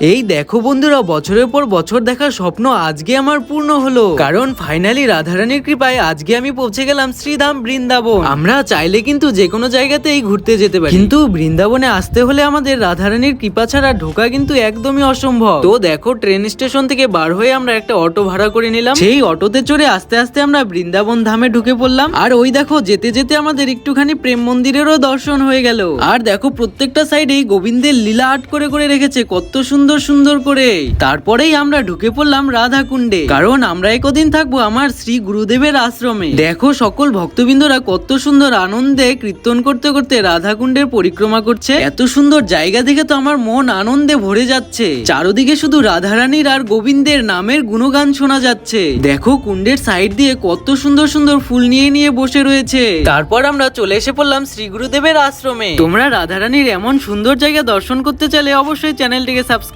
এই দেখো বন্ধুরা, বছরের পর বছর দেখার স্বপ্ন আজকে আমার পূর্ণ হলো। কারণ ফাইনালি রাধারানীর কৃপায় আজকে আমি পৌঁছে গেলাম শ্রীধাম বৃন্দাবন। আমরা চাইলে কিন্তু যে কোনো জায়গাতেই ঘুরতে যেতে পারি। কিন্তু বৃন্দাবনে আসতে হলে আমাদের রাধারানীর কৃপা ছাড়া ঢোকা কিন্তু একদমই অসম্ভব। তো দেখো ট্রেন স্টেশন থেকে বার হয়ে আমরা একটা অটো ভাড়া করে নিলাম। সেই অটোতে চড়ে আস্তে আস্তে আমরা বৃন্দাবন ধামে ঢুকে পড়লাম। আর ওই দেখো, যেতে যেতে আমাদের একটুখানি প্রেম মন্দিরেরও দর্শন হয়ে গেল। আর দেখো, প্রত্যেকটা সাইডেই গোবিন্দের লীলা আর্ট করে করে রেখেছে। কত সুন্দর সুন্দর করে। তারপরেই আমরা ঢুকে পড়লাম রাধা কুণ্ডে কারণ আমরা একদিন থাকব আমার শ্রী গুরুদেবের আশ্রমে। দেখো সকল ভক্তবৃন্দরা কত সুন্দর আনন্দে কীর্তন করতে করতে রাধা কুণ্ডের পরিক্রমা করছে। এত সুন্দর জায়গা দেখে তো আমার মন আনন্দে ভরে যাচ্ছে। চারদিকে শুধু রাধারানীর আর গোবিন্দের নামের গুণগান শোনা যাচ্ছে। দেখো কুণ্ডের সাইড দিয়ে কত সুন্দর সুন্দর ফুল নিয়ে নিয়ে বসে রয়েছে। তারপর আমরা চলে এসে পড়লাম শ্রী গুরুদেবের আশ্রমে। তোমরা রাধারানীর এমন সুন্দর জায়গা দর্শন করতে চাইলে অবশ্যই চ্যানেলটিকে সাবস্ক্রাইব